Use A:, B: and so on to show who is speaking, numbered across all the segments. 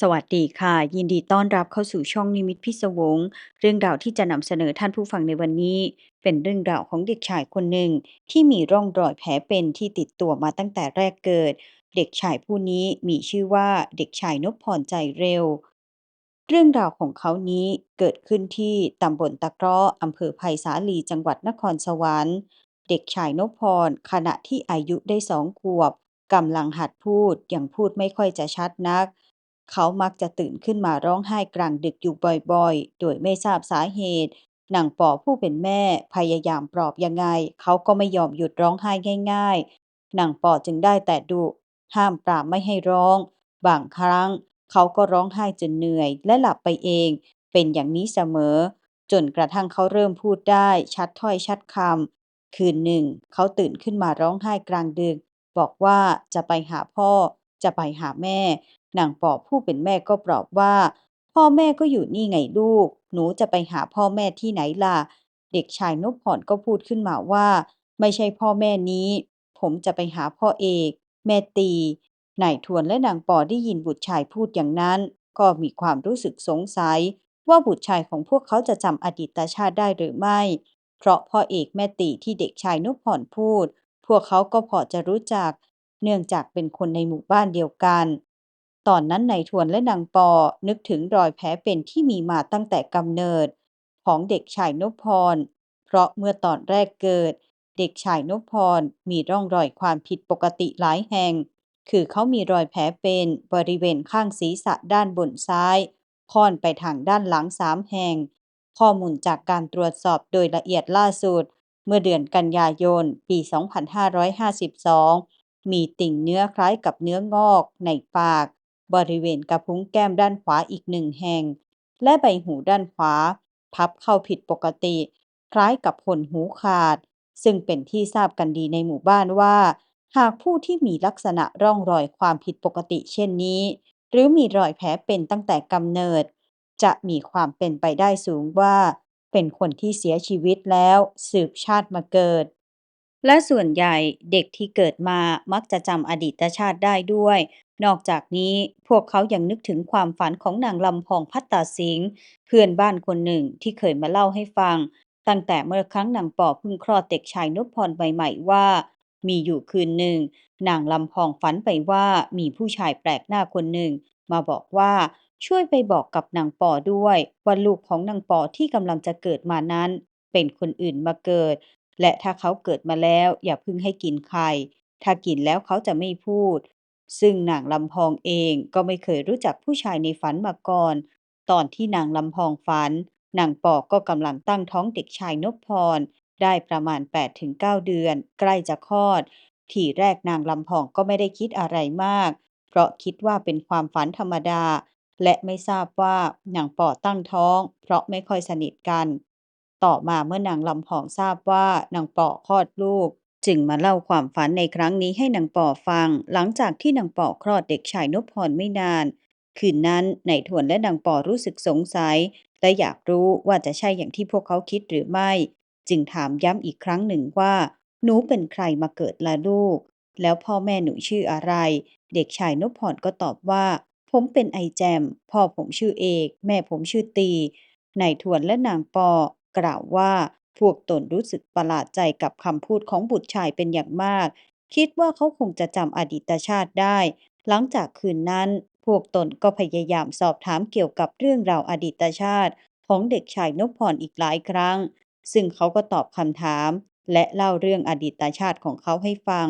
A: สวัสดีค่ะ ยินดีต้อนรับเข้าสู่ช่องนิมิตพิศวง เรื่องราวที่จะนำเสนอท่านผู้ฟังในวันนี้ เป็นเรื่องราวของเด็กชายคนหนึ่ง ที่มีร่องรอยแผลเป็นที่ติดตัวมาตั้งแต่แรกเกิด เด็กชายผู้นี้มีชื่อว่าเด็กชายนพพรใจเร็ว เรื่องราวของเขานี้เกิดขึ้นที่ตำบลตะกร้ออำเภอไผ่สาลีจังหวัดนครสวรรค์ เด็กชายนพพรขณะที่อายุได้สองขวบกำลังหัดพูดยังพูดไม่ค่อยจะชัดนัก เขามักจะตื่นขึ้นมาร้องไห้กลางดึกอยู่บ่อยๆ โดยไม่ทราบสาเหตุนางปอผู้เป็นแม่พยายามปลอบยังไง เขาก็ไม่ยอมหยุดร้องไห้ง่ายๆนางปอจึงได้แต่ดุห้ามปรามไม่ให้ร้อง บางครั้ง เขาก็ร้องไห้จนเหนื่อยและหลับไปเอง เป็นอย่างนี้เสมอ จนกระทั่งเขาเริ่มพูดได้ชัดถ้อยชัดคำคืนหนึ่ง เขาตื่นขึ้นมาร้องไห้กลางดึก บอกว่าจะไปหาพ่อ จะไปหาแม่ นางปอบผู้เป็นแม่ก็ปลอบว่า พ่อแม่ก็อยู่นี่ไงลูก หนูจะไปหาพ่อแม่ที่ไหนล่ะ เด็กชายนพพรก็พูดขึ้นมาว่า ไม่ใช่พ่อแม่นี้ ผมจะไปหาพ่อเอก แม่ตีนายทวนและนางปอได้ยินบุตรชายพูดอย่างนั้น ก็มีความรู้สึกสงสัย ว่าบุตรชายของพวกเขาจะจำอดีตชาติได้หรือไม่ เพราะพ่อเอกแม่ตีที่เด็กชายนพพรพูด พวกเขาก็พอจะรู้จัก เนื่องจากเป็นคนในหมู่บ้านเดียวกัน ตอนนั้นนายทวนและนางปอนึกถึงรอยแผลเป็นที่มีมาตั้งแต่กำเนิด ของเด็กชายนพพร เพราะเมื่อตอนแรกเกิด เด็กชายนพพรมีร่องรอยความผิดปกติหลายแห่ง คือเขามีรอยแผลเป็นบริเวณข้างศีรษะด้านบนซ้าย ค่อนไปทางด้านหลังสามแห่ง ข้อมูลจากการตรวจสอบโดยละเอียดล่าสุด เมื่อเดือนกันยายน ปี 2552 มีติ่งเนื้อคล้ายกับเนื้องอกในปาก บริเวณกระพุ้งแก้มด้านขวาอีกหนึ่งแห่ง และใบหูด้านขวา พับเข้าผิดปกติ คล้ายกับขนหูขาด ซึ่งเป็นที่ทราบกันดีในหมู่บ้านว่า หากผู้ที่มีลักษณะร่องรอยความผิดปกติเช่นนี้ หรือมีรอยแผลเป็นตั้งแต่กำเนิด จะมีความเป็นไปได้สูงว่า เป็นคนที่เสียชีวิตแล้วสืบชาติมาเกิดและส่วนใหญ่เด็กที่เกิดมามักจะจำอดีตชาติได้ด้วย นอกจากนี้พวกเขายังนึกถึงความฝันของนางลำพองพัตตาสิงเพื่อนบ้านคนหนึ่งที่เคยมาเล่าให้ฟัง ตั้งแต่เมื่อครั้งนางปอเพิ่งคลอดเด็กชายนพพรใหม่ๆว่า มีอยู่คืนหนึ่ง นางลำพองฝันไปว่ามีผู้ชายแปลกหน้าคนหนึ่ง มาบอกว่าช่วยไปบอกกับนางปอด้วยว่าลูกของนางปอที่กำลังจะเกิดมานั้น เป็นคนอื่นมาเกิด และถ้าเขาเกิดมาแล้วอย่าพิ่งให้กินไข่ถ้ากินแล้วเขาจะไม่พูด ซึ่งนางลำพองเองก็ไม่เคยรู้จักผู้ชายในฝันมาก่อน ตอนที่นางลำพองฝัน นางปอก็กำลังตั้งท้องเด็กชายนพพร ได้ประมาณ 8-9 เดือน ใกล้จะคลอด ทีแรกนางลำพองก็ไม่ได้คิดอะไรมาก เพราะคิดว่าเป็นความฝันธรรมดา และไม่ทราบว่านางปอตั้งท้อง เพราะไม่ค่อยสนิทกัน ต่อมาเมื่อนางลำพองทราบว่านางปอคลอดลูก จึงมาเล่าความฝันในครั้งนี้ให้นางปอฟัง หลังจากที่นางปอคลอดเด็กชายนพพรไม่นาน คืนนั้นนายทวนและนางปอรู้สึกสงสัย และอยากรู้ว่าจะใช่อย่างที่พวกเขาคิดหรือไม่ จึงถามย้ำอีกครั้งหนึ่งว่า หนูเป็นใครมาเกิดละลูก แล้วพ่อแม่หนูชื่ออะไร เด็กชายนพพรก็ตอบว่า ผมเป็นไอแจม พ่อผมชื่อเอก แม่ผมชื่อตีนายทวนและนางปอกล่าวว่า พวกตนรู้สึกประหลาดใจกับคำพูดของบุตรชายเป็นอย่างมาก คิดว่าเขาคงจะจำอดีตชาติได้ หลังจากคืนนั้น พวกตนก็พยายามสอบถามเกี่ยวกับเรื่องราวอดีตชาติ ของเด็กชายนพพรอีกหลายครั้ง ซึ่งเขาก็ตอบคำถาม และเล่าเรื่องอดีตชาติของเขาให้ฟัง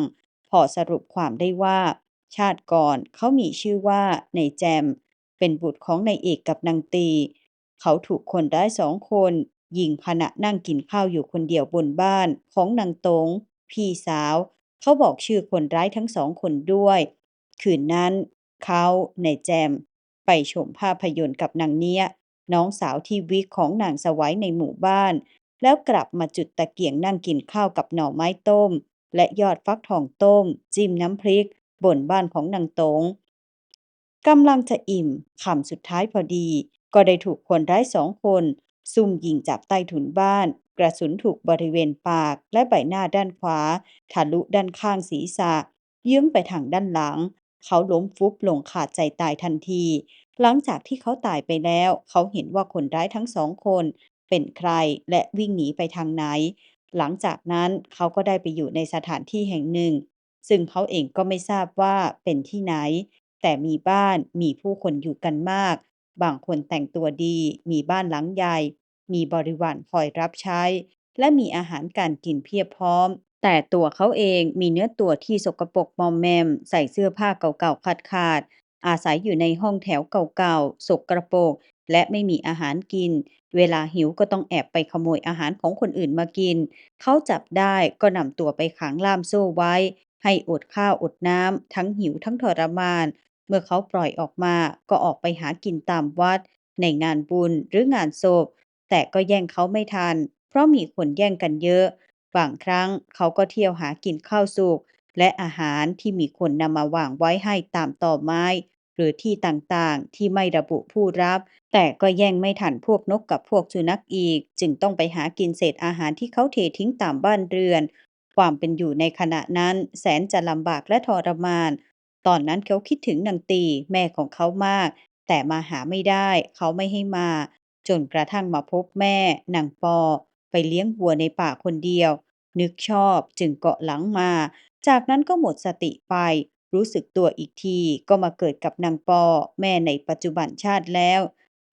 A: พอสรุปความได้ว่า ชาติก่อนเขามีชื่อว่าในแจม เป็นบุตรของนายเอกกับนางตีเขาถูกคนร้ายสองคน ยิงขณะนั่งกินข้าวอยู่คนเดียวบนบ้านของนางตง พี่สาว เขาบอกชื่อคนร้ายทั้งสองคนด้วย คืนนั้น เขาในแจม ไปชมภาพยนตร์กับนางเนี้ย น้องสาวที่วิกของนางสวัยในหมู่บ้าน แล้วกลับมาจุดตะเกียงนั่งกินข้าวกับหน่อไม้ต้ม และยอดฟักทองต้ม จิ้มน้ำพริก บนบ้านของนางตงกำลังจะอิ่มคำสุดท้ายพอดี ก็ได้ถูกคนร้ายสองคน ซุ่มยิงจากใต้ถุนบ้าน กระสุนถูกบริเวณปากและใบหน้าด้านขวา ทะลุด้านข้างศีรษะ เยื้องไปทางด้านหลัง เขาล้มฟุบลงขาดใจตายทันที หลังจากที่เขาตายไปแล้ว เขาเห็นว่าคนร้ายทั้งสองคน เป็นใครและวิ่งหนีไปทางไหน หลังจากนั้นเขาก็ได้ไปอยู่ในสถานที่แห่งหนึ่ง ซึ่งเขาเองก็ไม่ทราบว่าเป็นที่ไหน แต่มีบ้านมีผู้คนอยู่กันมาก บางคนแต่งตัวดี มีบ้านหลังใหญ่ มีบริวารคอยรับใช้ และมีอาหารการกินเพียบพร้อม แต่ตัวเขาเองมีเนื้อตัวที่สกปรกมอมแมม ใส่เสื้อผ้าเก่าๆขาดๆอาศัยอยู่ในห้องแถวเก่าๆสกปรกและไม่มีอาหารกิน เวลาหิวก็ต้องแอบไปขโมยอาหารของคนอื่นมากิน เขาจับได้ก็นำตัวไปขังล่ามโซ่ไว้ ให้อดข้าวอดน้ำทั้งหิวทั้งทรมาน เมื่อเขาปล่อยออกมาก็ออกไปหากินตามวัด ในงานบุญหรืองานศพ แต่ก็แย่งเขาไม่ทัน เพราะมีคนแย่งกันเยอะ บางครั้งเขาก็เที่ยวหากินข้าวสุกและอาหารที่มีคนนำมาวางไว้ให้ตามต่อไม้ หรือที่ต่างๆ ที่ไม่ระบุผู้รับ แต่ก็แย่งไม่ทันพวกนกกับพวกสุนัขอีก จึงต้องไปหากินเศษอาหารที่เขาเททิ้งตามบ้านเรือน ความเป็นอยู่ในขณะนั้นแสนจะลำบากและทรมาน ตอนนั้นเขาคิดถึงนางตีแม่ของเขามาก แต่มาหาไม่ได้เขาไม่ให้มา จนกระทั่งมาพบแม่นางปอ ไปเลี้ยงวัวในป่าคนเดียว นึกชอบจึงเกาะหลังมา จากนั้นก็หมดสติไป รู้สึกตัวอีกทีก็มาเกิดกับนางปอ แม่ในปัจจุบันชาติแล้ว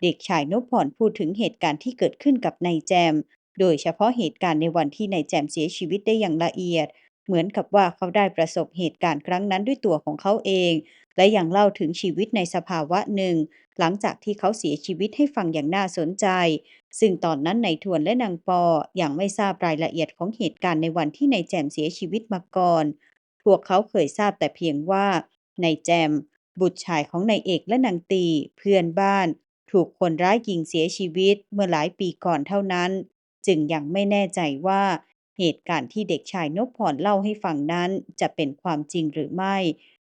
A: เด็กชายนพพรพูดถึงเหตุการณ์ที่เกิดขึ้นกับนายแจม โดยเฉพาะเหตุการณ์ในวันที่นายแจมเสียชีวิตได้อย่างละเอียด เหมือนกับว่าเขาได้ประสบเหตุการณ์ครั้งนั้นด้วยตัวของเขาเอง และยังเล่าถึงชีวิตในสภาวะหนึ่ง หลังจากที่เขาเสียชีวิตให้ฟังอย่างน่าสนใจ ซึ่งตอนนั้นนายทวนและนางปอยังไม่ทราบรายละเอียดของเหตุการณ์ในวันที่นายแจมเสียชีวิตมาก่อน พวกเขาเคยทราบแต่เพียงว่านายแจม บุตรชายของนายเอกและนางตี เพื่อนบ้าน ถูกคนร้ายยิงเสียชีวิตเมื่อหลายปีก่อนเท่านั้น จึงยังไม่แน่ใจว่า เหตุการณ์ที่เด็กชายนพพรเล่าให้ฟังนั้นจะเป็นความจริงหรือไม่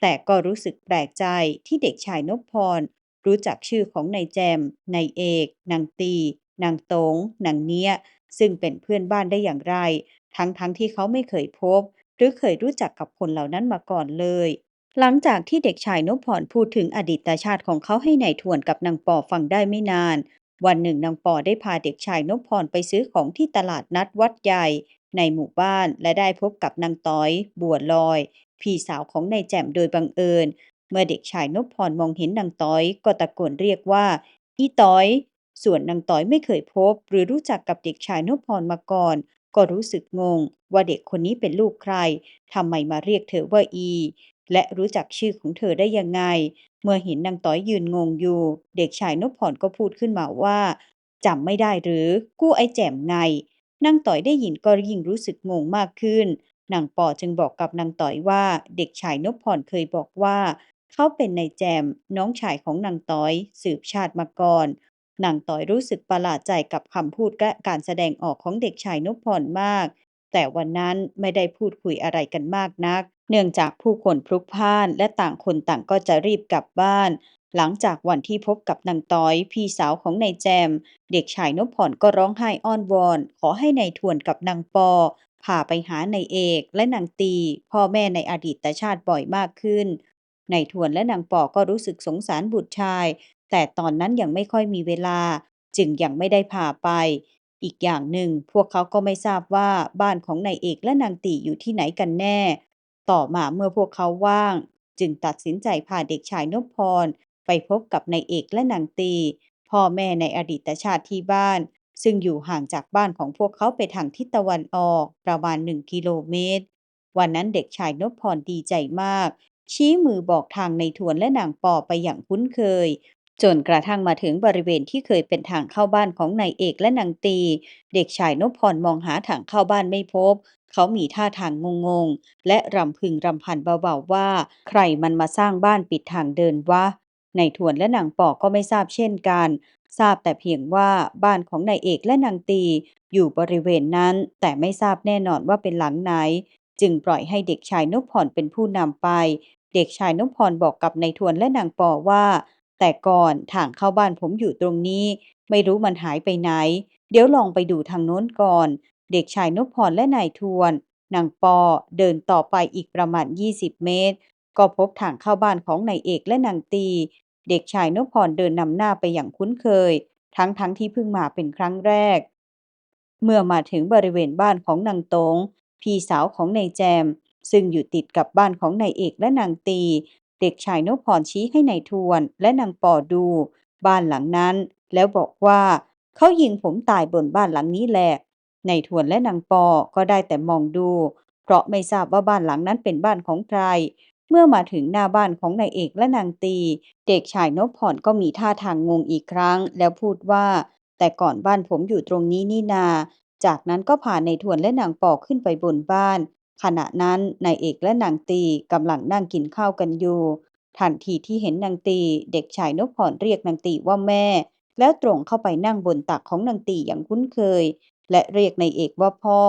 A: แต่ก็รู้สึกแปลกใจที่เด็กชายนพพรรู้จักชื่อของนายแจม นายเอก นางตี นางตง นางเนี้ย ซึ่งเป็นเพื่อนบ้านได้อย่างไร ทั้งๆทที่เขาไม่เคยพบ หรือเคยรู้จักกับคนเหล่านั้นมาก่อนเลย หลังจากที่เด็กชายนพพรพูดถึงอดีตชาติของเขาให้นายทวนกับนางปอฟังได้ไม่นาน วันหนึ่งนางปอได้พาเด็กชายนพพรไปซื้อของที่ตลาดนัดวัดใหญ่ ในหมู่บ้านและได้พบกับนางต้อยบัวลอย พี่สาวของนายแจ่มโดยบังเอิญ เมื่อเด็กชายนพพรมองเห็นนางต้อยก็ตะโกนเรียกว่า อีต้อย ส่วนนางต้อยไม่เคยพบ หรือรู้จักกับเด็กชายนพพรมาก่อน ก็รู้สึกงง ว่าเด็กคนนี้เป็นลูกใครทำไมมาเรียกเธอว่าอี และรู้จักชื่อของเธอได้ยังไง เมื่อเห็นนางต้อยยืนงงอยู่ เด็กชายนพพรก็พูดขึ้นมาว่าจำไม่ได้หรือกู้ไอ้แจ่มไง นางต่อยได้ยินก็ยิ่งรู้สึกงงมากขึ้น นางปอจึงบอกกับนางต่อยว่าเด็กชายนพพรเคยบอกว่า เขาเป็นนายแจม น้องชายของนางต้อย สืบชาติมาก่อน นางต้อยรู้สึกประหลาดใจกับคำพูดและการแสดงออกของเด็กชายนพพรมาก แต่วันนั้นไม่ได้พูดคุยอะไรกันมากนัก เนื่องจากผู้คนพลุกพล่านและต่างคนต่างก็จะรีบกลับบ้าน หลังจากวันที่พบกับนางต้อย พี่สาวของนายแจม เด็กชายนพพรก็ร้องไห้อ้อนวอน ขอให้นายทวนกับนางปอพาไปหานายเอกและนางตี พ่อแม่ในอดีตชาติบ่อยมากขึ้นนายทวนและนางปอก็รู้สึกสงสารบุตรชาย แต่ตอนนั้นยังไม่ค่อยมีเวลา จึงยังไม่ได้พาไป อีกอย่างหนึ่งพวกเขาก็ไม่ทราบว่าบ้านของนายเอกและนางตีอยู่ที่ไหนกันแน่ ต่อมาเมื่อพวกเขาว่าง จึงตัดสินใจพาเด็กชายนพพร ไปพบกับนายเอกและนางตี พ่อแม่ในอดีตชาติที่บ้าน ซึ่งอยู่ห่างจากบ้านของพวกเขาไปทางทิศตะวันออกประมาณหนึ่งกิโลเมตร วันนั้นเด็กชายนพพรดีใจมาก ชี้มือบอกทางในทวนและนางปอไปอย่างคุ้นเคย จนกระทั่งมาถึงบริเวณที่เคยเป็นทางเข้าบ้านของนายเอกและนางตี เด็กชายนพพรมองหาทางเข้าบ้านไม่พบเขามีท่าทางงงๆ และรำพึงรำพันเบาๆว่า ใครมันมาสร้างบ้านปิดทางเดินวะ นายทวนและนางปอก็ไม่ทราบเช่นกัน ทราบแต่เพียงว่าบ้านของนายเอกและนางตีอยู่บริเวณนั้น แต่ไม่ทราบแน่นอนว่าเป็นหลังไหน จึงปล่อยให้เด็กชายนพพรเป็นผู้นำไป เด็กชายนพพรบอกกับนายทวนและนางปอว่า แต่ก่อนทางเข้าบ้านผมอยู่ตรงนี้ ไม่รู้มันหายไปไหน เดี๋ยวลองไปดูทางโน้นก่อน เด็กชายนพพรและนายทวนนางปอเดินต่อไปอีกประมาณ 20 เมตร ก็พบทางเข้าบ้านของนายเอกและนางตี เด็กชายนพพรเดินนำหน้าไปอย่างคุ้นเคย ทั้งๆทที่เพิ่งมาเป็นครั้งแรก เมื่อมาถึงบริเวณบ้านของนางตง พี่สาวของนายแจม ซึ่งอยู่ติดกับบ้านของนายเอกและนางตี เด็กชายนพพรชี้ให้นายทวนและนางปอดู บ้านหลังนั้น แล้วบอกว่าเขายิงผมตายบนบ้านหลังนี้แหละนายทวนและนางปอก็ได้แต่มองดู เพราะไม่ทราบว่าบ้านหลังนั้นเป็นบ้านของใคร เมื่อมาถึงหน้าบ้านของนายเอกและนางตี เด็กชายนพพรก็มีท่าทางงงอีกครั้ง แล้วพูดว่า แต่ก่อนบ้านผมอยู่ตรงนี้นี่นา จากนั้นก็พานทวนและนางปอกขึ้นไปบนบ้าน ขณะนั้นนายเอกและนางตีกำลังนั่งกินข้าวกันอยู่ ทันทีที่เห็นนางตี เด็กชายนพพรเรียกนางตีว่าแม่ แล้วตรงเข้าไปนั่งบนตักของนางตีอย่างคุ้นเคย และเรียกนายเอกว่าพ่อ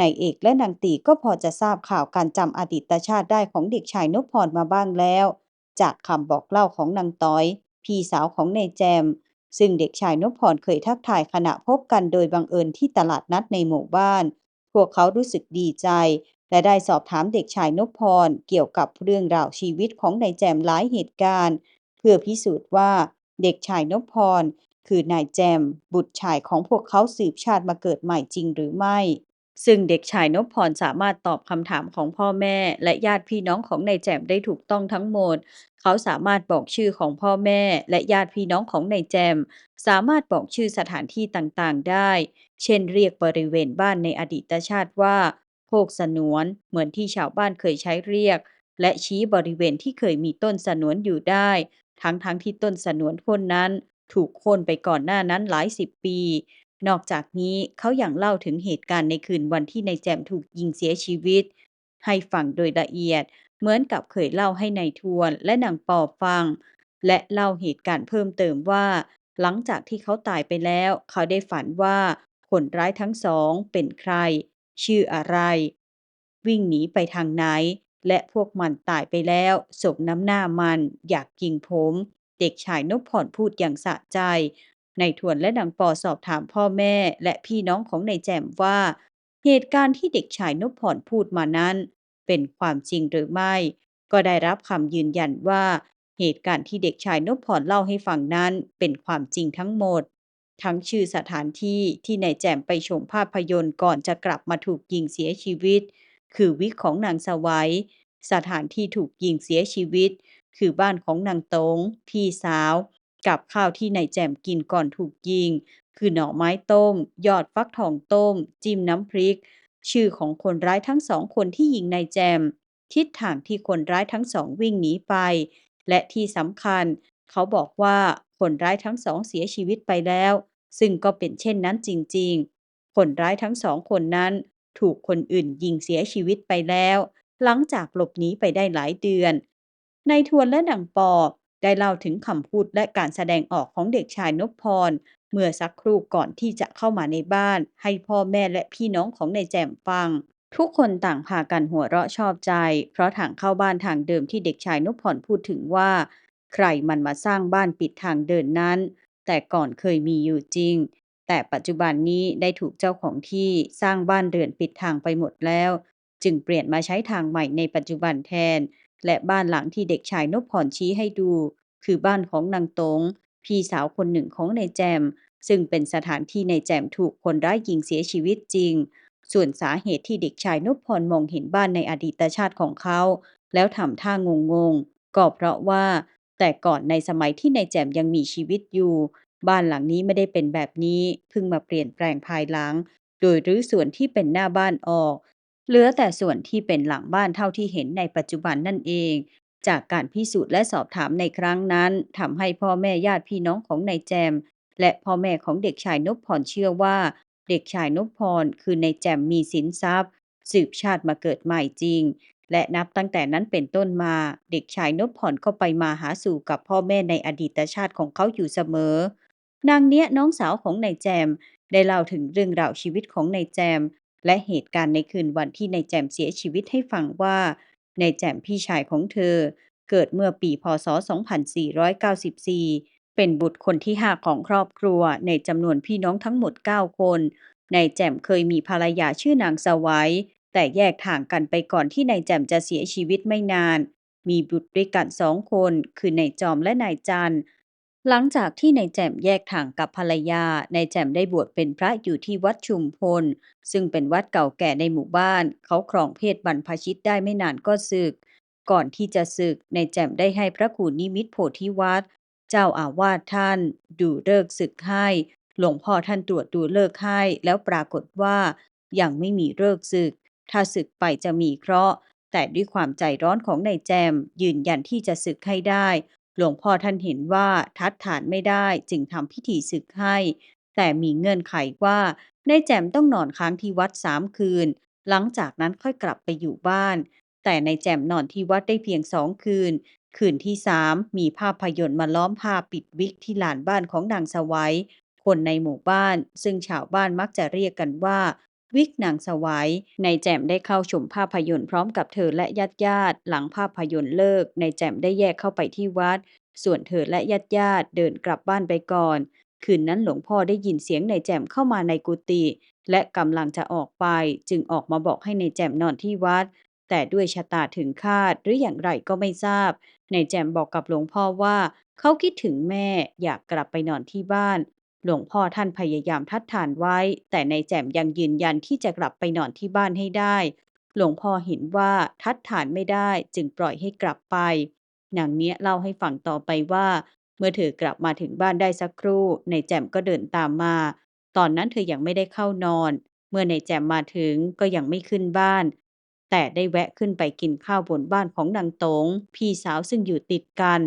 A: นายเอกและนางตีก็พอจะทราบข่าวการจำอดีตชาติได้ของเด็กชายนพพรมาบ้างแล้ว จากคำบอกเล่าของนางต้อย พี่สาวของนายแจม ซึ่งเด็กชายนพพรเคยทักทายขณะพบกันโดยบังเอิญที่ตลาดนัดในหมู่บ้าน พวกเขารู้สึกดีใจ และได้สอบถามเด็กชายนพพรเกี่ยวกับเรื่องราวชีวิตของนายแจมหลายเหตุการณ์ เพื่อพิสูจน์ว่าเด็กชายนพพรคือนายแจม บุตรชายของพวกเขาสืบชาติมาเกิดใหม่จริงหรือไม่ ซึ่งเด็กชายนพพรสามารถตอบคำถามของพ่อแม่ และญาติพี่น้องของนายแจมได้ถูกต้องทั้งหมด เขาสามารถบอกชื่อของพ่อแม่ และญาติพี่น้องของนายแจม สามารถบอกชื่อสถานที่ต่างๆ ได้ เช่นเรียกบริเวณบ้านในอดีตชาติว่าโคกสนวน เหมือนที่ชาวบ้านเคยใช้เรียก และชี้บริเวณที่เคยมีต้นสนวนอยู่ได้ ทั้งๆทที่ต้นสนวนโค่นนั้น ถูกโค่นไปก่อนหน้านั้นหลายสิบปี นอกจากนี้เขายัางเล่าถึงเหตุการณ์ในคืนวันที่นายแจมถูกยิงเสียชีวิต ให้ฟังโดยละเอียด เหมือนกับเคยเล่าให้นายทวนและนางปอฟัง และเล่าเหตุการณ์เพิ่มเติมว่า หลังจากที่เขาตายไปแล้ว เขาได้ฝันว่าคนร้ายทั้งสองเป็นใคร ชื่ออะไร วิ่งหนีไปทางไหน และพวกมันตายไปแล้วศพน้ำหน้ามัน อยากกินผม เด็กชายนพพรพูดอย่างสะใจ นายทวนและนางปอสอบถามพ่อแม่และพี่น้องของนายแจมว่า เหตุการณ์ที่เด็กชายนพพรพูดมานั้น เป็นความจริงหรือไม่ ก็ได้รับคำยืนยันว่า เหตุการณ์ที่เด็กชายนพพรเล่าให้ฟังนั้นเป็นความจริงทั้งหมด ทั้งชื่อสถานที่ที่นายแจมไปชมภาพยนตร์ก่อนจะกลับมาถูกยิงเสียชีวิต คือวิกของนางสวัยสถานที่ถูกยิงเสียชีวิต คือบ้านของนางตงพี่สาว กับข้าวที่นายแจมกินก่อนถูกยิง คือหน่อไม้ต้ม ยอดฟักทองต้ม จิ้มน้ำพริก ชื่อของคนร้ายทั้งสองคนที่ยิงนายแจม ทิศทางที่คนร้ายทั้งสองวิ่งหนีไป และที่สำคัญ เขาบอกว่าคนร้ายทั้งสองเสียชีวิตไปแล้ว ซึ่งก็เป็นเช่นนั้นจริง ๆ คนร้ายทั้งสองคนนั้น ถูกคนอื่นยิงเสียชีวิตไปแล้ว หลังจากหลบหนีไปได้หลายเดือนนายทวนและนางปอ ได้เล่าถึงคำพูดและการแสดงออกของเด็กชายนพพร เมื่อสักครู่ก่อนที่จะเข้ามาในบ้าน ให้พ่อแม่และพี่น้องของนายแจมฟัง ทุกคนต่างพากันหัวเราะชอบใจ เพราะทางเข้าบ้านทางเดิมที่เด็กชายนพพรพูดถึงว่า ใครมันมาสร้างบ้านปิดทางเดินนั้น แต่ก่อนเคยมีอยู่จริง แต่ปัจจุบันนี้ได้ถูกเจ้าของที่สร้างบ้านเรือนปิดทางไปหมดแล้ว จึงเปลี่ยนมาใช้ทางใหม่ในปัจจุบันแทน และบ้านหลังที่เด็กชายนพพรชี้ให้ดู คือบ้านของนางตง พี่สาวคนหนึ่งของนายแจม ซึ่งเป็นสถานที่นายแจมถูกคนร้ายยิงเสียชีวิตจริง ส่วนสาเหตุที่เด็กชายนพพรมองเห็นบ้านในอดีตชาติของเขา แล้วทำท่างงงก็เพราะว่า แต่ก่อนในสมัยที่นายแจมยังมีชีวิตอยู่ บ้านหลังนี้ไม่ได้เป็นแบบนี้เพิ่งมาเปลี่ยนแปลงภายหลัง โดยรื้อส่วนที่เป็นหน้าบ้านออก เหลือแต่ส่วนที่เป็นหลังบ้านเท่าที่เห็นในปัจจุบันนั่นเอง จากการพิสูจน์และสอบถามในครั้งนั้นทำให้พ่อแม่ญาติพี่น้องของนายแจม และพ่อแม่ของเด็กชายนพพรเชื่อว่า เด็กชายนพพรคือนายแจมมีสินทรัพย์ สืบชาติมาเกิดใหม่จริง และนับตั้งแต่นั้นเป็นต้นมา เด็กชายนพพรก็ไปมาหาสู่กับพ่อแม่ในอดีตชาติของเขาอยู่เสมอนางเนี้ยน้องสาวของนายแจม ได้เล่าถึงเรื่องราวชีวิตของนายแจม และเหตุการณ์ในคืนวันที่นายแจมเสียชีวิตให้ฟังว่านายแจมพี่ชายของเธอ เกิดเมื่อปีพศ 2494 เป็นบุตรคนที่ห้าของครอบครัวในจำนวนพี่น้องทั้งหมด 9 คนนายแจมเคยมีภรรยาชื่อนางสวัยแต่แยกทางกันไปก่อนที่นายแจมจะเสียชีวิตไม่นาน มีบุตรด้วยกันสองคน คือนายจอมและนายจันทร์ หลังจากที่นายแจ่มแยกทางกับภรรยานายแจ่มได้บวชเป็นพระอยู่ที่วัดชุมพล ซึ่งเป็นวัดเก่าแก่ในหมู่บ้าน เขาครองเพศบรรพชิตได้ไม่นานก็สึก ก่อนที่จะสึกนายแจ่มได้ให้พระครูนิมิตโพธิวัตรเจ้าอาวาสท่าน ดูฤกษ์สึกให้ หลวงพ่อท่านตรวจดูฤกษ์ให้ แล้วปรากฏว่ายังไม่มีฤกษ์สึก ถ้าสึกไปจะมีเคราะห์แต่ด้วยความใจร้อนของนายแจมยืนยันที่จะสึกให้ได้ หลวงพ่อท่านเห็นว่าทัดฐานไม่ได้จึงทำพิธีสึกให้ แต่มีเงื่อนไขว่านายแจมต้องนอนค้างที่วัดสามคืน หลังจากนั้นค่อยกลับไปอยู่บ้าน แต่นายแจมนอนที่วัดได้เพียงสองคืน คืนที่สามมีภาพยนตร์มาล้อมภาพปิดวิกที่ลานบ้านของนางสวัยคนในหมู่บ้าน ซึ่งชาวบ้านมักจะเรียกกันว่า วิกนางสวัยนายแจ่มได้เข้าชมภาพยนตร์พร้อมกับเธอและญาติญาติๆหลังภาพยนตร์เลิกนายแจ่มได้แยกเข้าไปที่วัด ส่วนเธอและญาติญาติๆเดินกลับบ้านไปก่อน คืนนั้นหลวงพ่อได้ยินเสียงนายแจ่มเข้ามาในกุฏิและกำลังจะออกไป จึงออกมาบอกให้ในายแจ่มนอนที่วัด แต่ด้วยชะตาถึงคาดหรืออย่างไรก็ไม่ทราบนายแจ่มบอกกับหลวงพ่อว่า เขาคิดถึงแม่อยากกลับไปนอนที่บ้าน หลวงพ่อท่านพยายามทัดทานไว้ แต่ในแจ่มยังยืนยันที่จะกลับไปนอนที่บ้านให้ได้ หลวงพ่อเห็นว่าทัดทานไม่ได้จึงปล่อยให้กลับไปนางเนี้ยเล่าให้ฟังต่อไปว่า เมื่อเธอกลับมาถึงบ้านได้สักครู่ในแจ่มก็เดินตามมา ตอนนั้นเธอยังไม่ได้เข้านอน เมื่อในแจ่มมาถึงก็ยังไม่ขึ้นบ้าน แต่ได้แวะขึ้นไปกินข้าวบนบ้านของนางตงพี่สาวซึ่งอยู่ติดกัน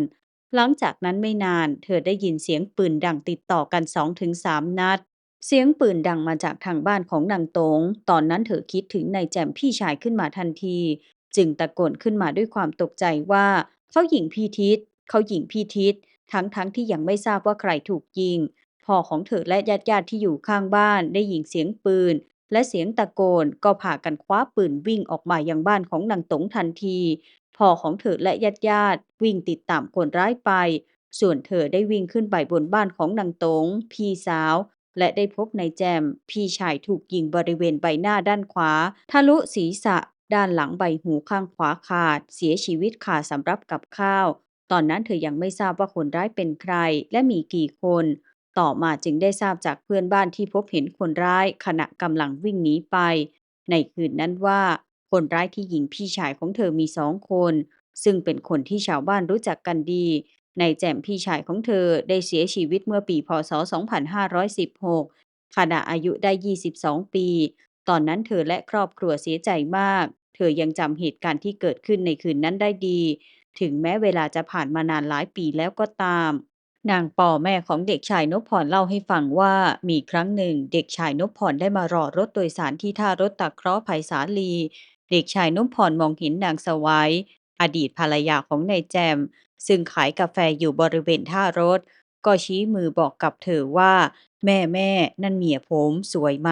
A: หลังจากนั้นไม่นาน เธอได้ยินเสียงปืนดังติดต่อกันสองถึงสามนัด เสียงปืนดังมาจากทางบ้านของนางตง ตอนนั้นเธอคิดถึงนายแจมพี่ชายขึ้นมาทันที จึงตะโกนขึ้นมาด้วยความตกใจว่าเขาหญิงพี่ทิศเขาหญิงพี่ทิศทั้งๆทที่ยังไม่ทราบว่าใครถูกยิงพ่อของเธอและญาติญาติที่อยู่ข้างบ้านได้ยินเสียงปืน และเสียงตะโกนก็พากันคว้าปืนวิ่งออกมายังบ้านของนางตงทันที พ่อของเธอและญาติญาติๆวิ่งติดตามคนร้ายไป ส่วนเธอได้วิ่งขึ้นไปบนบ้านของนางตง พี่สาว และได้พบนายแจม พี่ชายถูกยิงบริเวณใบหน้าด้านขวา ทะลุศีรษะ ด้านหลังใบหูข้างขวาขาด เสียชีวิตขาดสำรับกับข้าว ตอนนั้นเธอยังไม่ทราบว่าคนร้ายเป็นใครและมีกี่คน ต่อมาจึงได้ทราบจากเพื่อนบ้านที่พบเห็นคนร้ายขณะกำลังวิ่งหนีไป ในคืนนั้นว่า คนร้ายที่ยิงพี่ชายของเธอมีสองคน ซึ่งเป็นคนที่ชาวบ้านรู้จักกันดีนายแจ่มพี่ชายของเธอได้เสียชีวิตเมื่อปีพศ 2516 ขณะอายุได้ 22 ปี ตอนนั้นเธอและครอบครัวเสียใจมาก เธอยังจำเหตุการณ์ที่เกิดขึ้นในคืนนั้นได้ดี ถึงแม้เวลาจะผ่านมานานหลายปีแล้วก็ตาม นางปอแม่ของเด็กชายนพพรเล่าให้ฟังว่ามีครั้งหนึ่ง เด็กชายนพพรได้มารอรถโดยสารที่ท่ารถตะเคราะห์ไผ่สาลี เด็กชายนพพรมองเห็นนางสวัยอดีตภรรยาของนายแจม ซึ่งขายกาแฟอยู่บริเวณท่ารถ ก็ชี้มือบอกกับเธอว่า แม่แม่นั่นเมียผมสวยไหม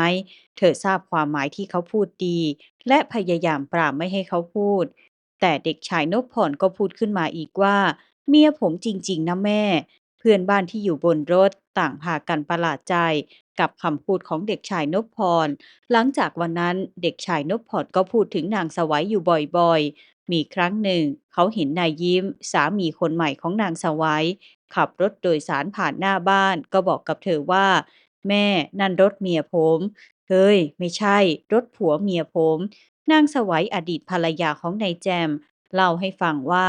A: เธอทราบความหมายที่เขาพูดดี และพยายามปรามไม่ให้เขาพูด แต่เด็กชายนพพรก็พูดขึ้นมาอีกว่า เมียผมจริง ๆ นะแม่ เพื่อนบ้านที่อยู่บนรถต่างพากันประหลาดใจ กับคำพูดของเด็กชายนพพร หลังจากวันนั้นเด็กชายนพพรก็พูดถึงนางสวัยอยู่บ่อยๆ มีครั้งหนึ่ง เขาเห็นนายยิ้ม สามีคนใหม่ของนางสวัย ขับรถโดยสารผ่านหน้าบ้าน ก็บอกกับเธอว่า แม่นั่นรถเมียผม เฮ้ย ไม่ใช่ รถผัวเมียผม นางสวัยอดีตภรรยาของนายแจม เล่าให้ฟังว่า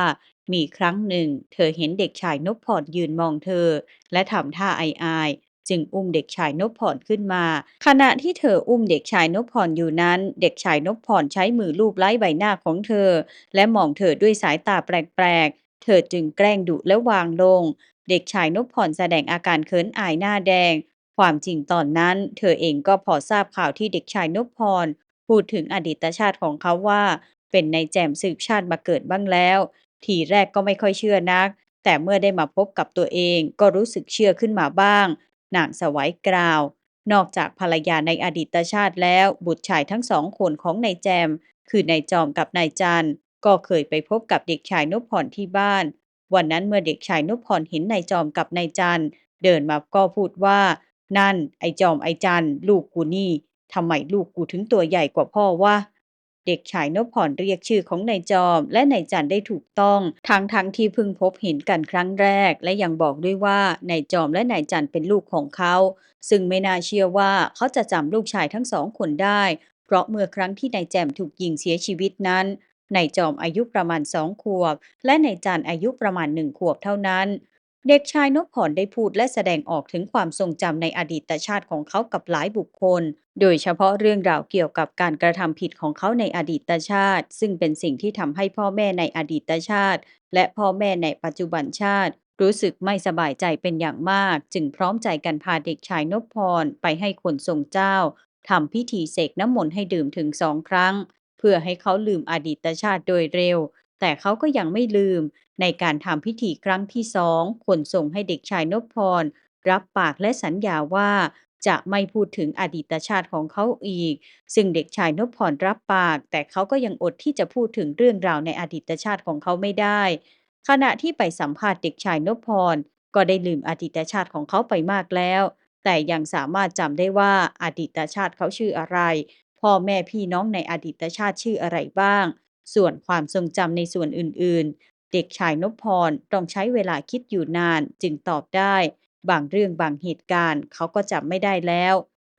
A: มีครั้งหนึ่ง เธอเห็นเด็กชายนพพรยืนมองเธอ และทำท่าอาย จึงอุ้มเด็กชายนพพรขึ้นมา ขณะที่เธออุ้มเด็กชายนพพรอยู่นั้น เด็กชายนพพรใช้มือลูบไล้ใบหน้าของเธอ และมองเธอด้วยสายตาแปลกๆ เธอจึงแกล้งดุและวางลง เด็กชายนพพรแสดงอาการเขินอายหน้าแดง ความจริงตอนนั้น เธอเองก็พอทราบข่าวที่เด็กชายนพพรพูดถึงอดีตชาติของเขาว่า เป็นนายแจมสืบชาติมาเกิดบ้างแล้ว ทีแรกก็ไม่ค่อยเชื่อนัก แต่เมื่อได้มาพบกับตัวเองก็รู้สึกเชื่อขึ้นมาบ้าง นางสวัยกล่าว นอกจากภรรยาในอดีตชาติแล้ว บุตรชายทั้งสองคนของนายแจม คือนายจอมกับนายจันก็เคยไปพบกับเด็กชายนพพรที่บ้าน วันนั้นเมื่อเด็กชายนพพรเห็นนายจอมกับนายจันเดินมาก็พูดว่า นั่น ไอจอมไอจันลูกกูนี่ทำไมลูกกูถึงตัวใหญ่กว่าพ่อวะ เด็กชายนพพรเรียกชื่อของนายจอม และนายจันได้ถูกต้องทั้งทั้งที่เพิ่งพบเห็นกันครั้งแรก และยังบอกด้วยว่านายจอมและนายจันเป็นลูกของเขา ซึ่งไม่น่าเชื่อว่าเขาจะจำลูกชายทั้งสองคนได้ เพราะเมื่อครั้งที่นายแจมถูกยิงเสียชีวิตนั้นนายจอมอายุประมาณสองขวบ และนายจันอายุประมาณหนึ่งขวบเท่านั้น เด็กชายนพพรได้พูดและแสดงออกถึงความทรงจำในอดีตชาติของเขากับหลายบุคคล โดยเฉพาะเรื่องราวเกี่ยวกับการกระทำผิดของเขาในอดีตชาติ ซึ่งเป็นสิ่งที่ทำให้พ่อแม่ในอดีตชาติ และพ่อแม่ในปัจจุบันชาติ รู้สึกไม่สบายใจเป็นอย่างมาก จึงพร้อมใจกันพาเด็กชายนพพรไปให้คนทรงเจ้าทำพิธีเสกน้ำมนต์ให้ดื่มถึงสองครั้ง เพื่อให้เขาลืมอดีตชาติโดยเร็ว แต่เขาก็ยังไม่ลืม ในการทำพิธีครั้งที่สองคนส่งให้เด็กชายนพพร รับปากและสัญญาว่า จะไม่พูดถึงอดีตชาติของเขาอีก ซึ่งเด็กชายนพพรรับปาก แต่เขาก็ยังอดที่จะพูดถึงเรื่องราวในอดีตชาติของเขาไม่ได้ ขณะที่ไปสัมภาษณ์เด็กชายนพพร ก็ได้ลืมอดีตชาติของเขาไปมากแล้ว แต่ยังสามารถจำได้ว่าอดีตชาติเขาชื่ออะไรพ่อแม่พี่น้องในอดีตชาติชื่ออะไรบ้าง ส่วนความทรงจำในส่วนอื่นๆ เด็กชายนพพรต้องใช้เวลาคิดอยู่นานจึงตอบได้ บางเรื่องบางเหตุการณ์เขาก็จำไม่ได้แล้ว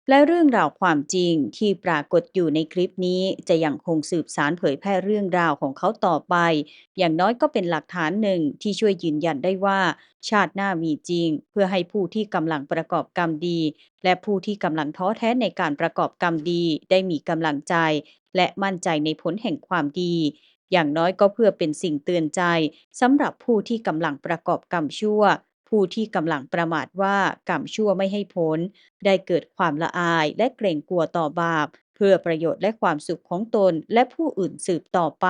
A: และเรื่องราวความจริงที่ปรากฏอยู่ในคลิปนี้จะยังคงสืบสารเผยแพร่เรื่องราวของเขาต่อไป อย่างน้อยก็เป็นหลักฐานหนึ่งที่ช่วยยืนยันได้ว่า ชาติหน้ามีจริง เพื่อให้ผู้ที่กำลังประกอบกรรมดี และผู้ที่กำลังท้อแท้ในการประกอบกรรมดี ได้มีกำลังใจ และมั่นใจในผลแห่งความดี อย่างน้อยก็เพื่อเป็นสิ่งเตือนใจสำหรับผู้ที่กำลังประกอบกรรมชั่ว ผู้ที่กำลังประมาทว่ากรรมชั่วไม่ให้ผลได้เกิดความละอายและเกรงกลัวต่อบาป เพื่อประโยชน์และความสุขของตนและผู้อื่นสืบต่อไป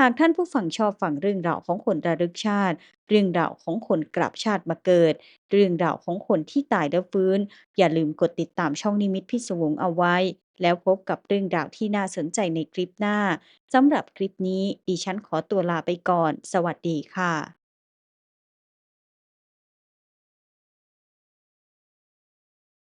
A: หากท่านผู้ฟังชอบฟังเรื่องราวของคนระลึกชาติ เรื่องราวของคนกลับชาติมาเกิด เรื่องราวของคนที่ตายแล้วฟื้น อย่าลืมกดติดตามช่องนิมิตพิศวงเอาไว้ แล้วพบกับเรื่องราวที่น่าสนใจในคลิปหน้าสำหรับคลิปนี้ดิฉันขอตัวลาไปก่อน สวัสดีค่ะ